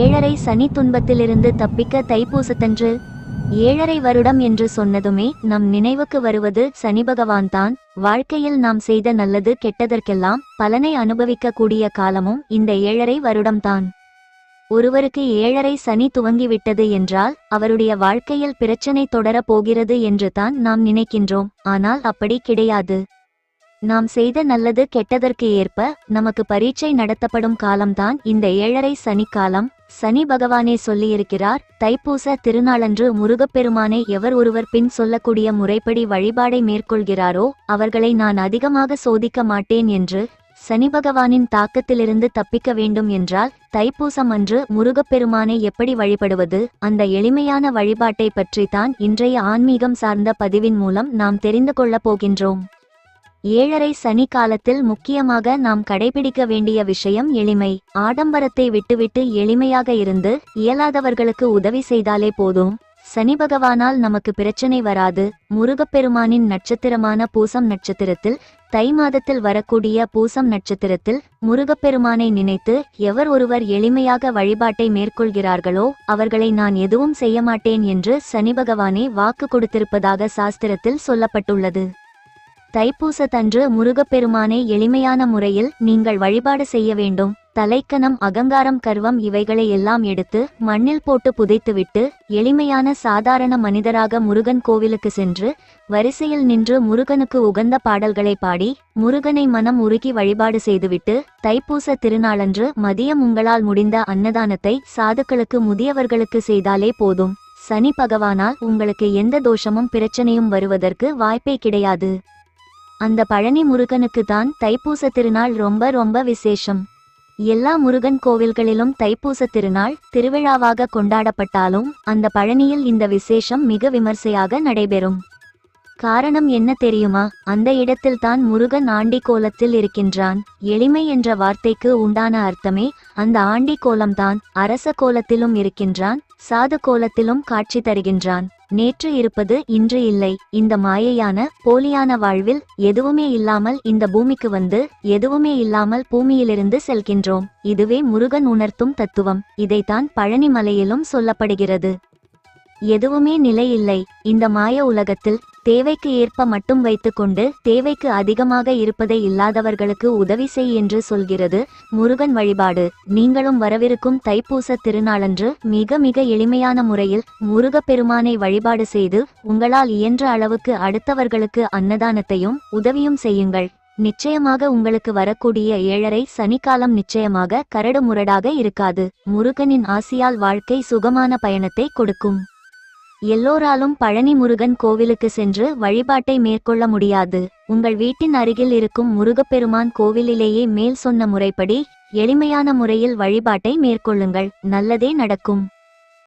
ஏழரை சனி துன்பத்திலிருந்து தப்பிக்க தைப்பூசத்தன்று ஏழரை வருடம் என்று சொன்னதுமே நம் நினைவுக்கு வருவது சனி பகவான்தான். வாழ்க்கையில் நாம் செய்த நல்லது கெட்டதற்கெல்லாம் பலனை அனுபவிக்கக்கூடிய காலமும் இந்த ஏழரை வருடம்தான். ஒருவருக்கு ஏழரை சனி துவங்கிவிட்டது என்றால் அவருடைய வாழ்க்கையில் பிரச்சனை தொடரப் போகிறது என்று தான் நாம் நினைக்கின்றோம். ஆனால் அப்படி கிடையாது. நாம் செய்த நல்லது கெட்டதற்கு ஏற்ப நமக்கு பரீட்சை நடத்தப்படும் காலம்தான் இந்த ஏழரை சனி காலம். சனி பகவானே சொல்லியிருக்கிறார் தைப்பூச திருநாளன்று முருகப்பெருமானை எவர் ஒருவர் பின் சொல்லக்கூடிய முறைப்படி வழிபாடை மேற்கொள்கிறாரோ அவர்களை நான் அதிகமாக சோதிக்க மாட்டேன் என்று சனி பகவானின் தாக்கத்திலிருந்து தப்பிக்க வேண்டும் என்றால் தைப்பூசம் அன்று முருகப்பெருமானை எப்படி வழிபடுவது அந்த எளிமையான வழிபாட்டை பற்றித்தான் தான் இன்றைய ஆன்மீகம் சார்ந்த பதிவின் மூலம் நாம் தெரிந்து கொள்ளப் போகின்றோம். ஏழரை சனி காலத்தில் முக்கியமாக நாம் கடைபிடிக்க வேண்டிய விஷயம் எளிமை. ஆடம்பரத்தை விட்டுவிட்டு எளிமையாக இருந்து இயலாதவர்களுக்கு உதவி செய்தாலே போதும். சனி பகவானால் நமக்கு பிரச்சனை வராது. முருகப்பெருமானின் நட்சத்திரமான பூசம் நட்சத்திரத்தில் தை மாதத்தில் வரக்கூடிய பூசம் நட்சத்திரத்தில் முருகப்பெருமானை நினைத்து எவர் ஒருவர் எளிமையாக வழிபாட்டை மேற்கொள்கிறார்களோ அவர்களை நான் எதுவும் செய்ய மாட்டேன் என்று சனி பகவானே வாக்கு கொடுத்திருப்பதாக சாஸ்திரத்தில் சொல்லப்பட்டுள்ளது. தைப்பூசத்தன்று முருகப்பெருமானை எளிமையான முறையில் நீங்கள் வழிபாடு செய்ய வேண்டும். தலைக்கணம் அகங்காரம் கர்வம் இவைகளை எல்லாம் எடுத்து மண்ணில் போட்டு புதைத்துவிட்டு எளிமையான சாதாரண மனிதராக முருகன் கோவிலுக்கு சென்று வரிசையில் நின்று முருகனுக்கு உகந்த பாடல்களை பாடி முருகனை மனம் உருகி வழிபாடு செய்துவிட்டு தைப்பூச திருநாளன்று மதியம் உங்களால் முடிந்த அன்னதானத்தை சாதுக்களுக்கு முதியவர்களுக்கு செய்தாலே போதும். சனி பகவானால் உங்களுக்கு எந்த தோஷமும் பிரச்சனையும் வருவதற்கு வாய்ப்பே கிடையாது. அந்த பழனி முருகனுக்கு தான் தைப்பூச திருநாள் ரொம்ப ரொம்ப விசேஷம். எல்லா முருகன் கோவில்களிலும் தைப்பூச திருநாள் திருவிழாவாக கொண்டாடப்பட்டாலும் அந்த பழனியில் இந்த விசேஷம் மிக விமர்சையாக நடைபெறும். காரணம் என்ன தெரியுமா? அந்த இடத்தில்தான் முருகன் ஆண்டி கோலத்தில் இருக்கின்றான். எளிமை என்ற வார்த்தைக்கு உண்டான அர்த்தமே அந்த ஆண்டி கோலம்தான் அரச கோலத்திலும் இருக்கின்றான் சாது கோலத்திலும் காட்சி தருகின்றான். நேற்று இருப்பது இன்று இல்லை. இந்த மாயையான போலியான வாழ்வில் எதுவுமே இல்லாமல் இந்த பூமிக்கு வந்து எதுவுமே இல்லாமல் பூமியிலிருந்து செல்கின்றோம். இதுவே முருகன் உணர்த்தும் தத்துவம். இதைத்தான் பழனி மலையிலும் சொல்லப்படுகிறது. எதுவுமே நிலையில்லை இந்த மாய உலகத்தில் தேவைக்கு ஏற்ப மட்டும் வைத்துக்கொண்டு தேவைக்கு அதிகமாக இருப்பதை இல்லாதவர்களுக்கு உதவி செய் என்று சொல்கிறது முருகன் வழிபாடு. நீங்களும் வரவிருக்கும் தைப்பூச திருநாளன்று மிக மிக எளிமையான முறையில் முருகப்பெருமானை வழிபாடு செய்து உங்களால் இயன்ற அளவுக்கு அடுத்தவர்களுக்கு அன்னதானத்தையும் உதவியும் செய்யுங்கள். நிச்சயமாக உங்களுக்கு வரக்கூடிய ஏழரை சனிக்காலம் நிச்சயமாக கரடு முரடாக இருக்காது. முருகனின் ஆசியால் வாழ்க்கை சுகமான பயணத்தை கொடுக்கும். எல்லோராலும் பழனி முருகன் கோவிலுக்கு சென்று வழிபாட்டை மேற்கொள்ள முடியாது. உங்கள் வீட்டின் அருகில் இருக்கும் முருகப்பெருமான் கோவிலிலேயே மேல் சொன்ன முறைப்படி எளிமையான முறையில் வழிபாட்டை மேற்கொள்ளுங்கள். நல்லதே நடக்கும்.